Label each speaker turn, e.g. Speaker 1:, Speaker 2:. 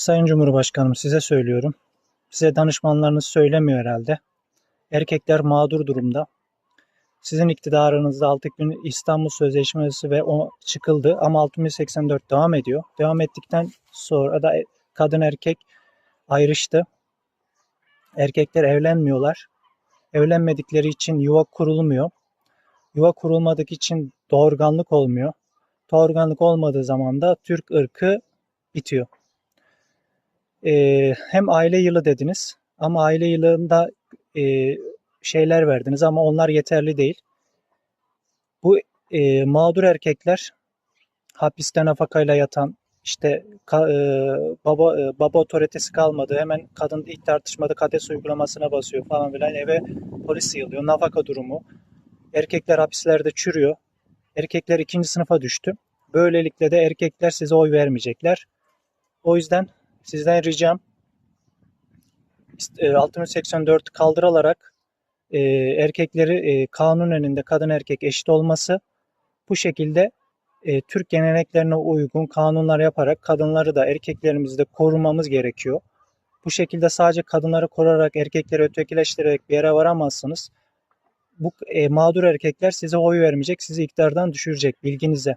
Speaker 1: Sayın Cumhurbaşkanım size söylüyorum. Size danışmanlarınız söylemiyor herhalde. Erkekler mağdur durumda. Sizin iktidarınızda 6 gün İstanbul Sözleşmesi ve o çıkıldı ama 6084 devam ediyor. Devam ettikten sonra da kadın erkek ayrıştı. Erkekler evlenmiyorlar. Evlenmedikleri için yuva kurulmuyor. Yuva kurulmadık için doğurganlık olmuyor. Doğurganlık olmadığı zaman da Türk ırkı bitiyor. Ee, hem aile yılı dediniz ama aile yılında e, şeyler verdiniz ama onlar yeterli değil. Bu e, mağdur erkekler hapiste nafakayla yatan işte ka- e, baba e, baba otoritesi kalmadı. Hemen kadın ilk tartışmada kades uygulamasına basıyor falan filan eve polis yığılıyor. Nafaka durumu. Erkekler hapislerde çürüyor. Erkekler ikinci sınıfa düştü. Böylelikle de erkekler size oy vermeyecekler. O yüzden sizden ricam e, 6384 kaldırılarak e, erkekleri e, kanun önünde kadın erkek eşit olması bu şekilde e, Türk geleneklerine uygun kanunlar yaparak kadınları da erkeklerimizi de korumamız gerekiyor. Bu şekilde sadece kadınları koruyarak erkekleri ötekileştirerek bir yere varamazsınız. Bu e, mağdur erkekler size oy vermeyecek, sizi iktidardan düşürecek bilginize.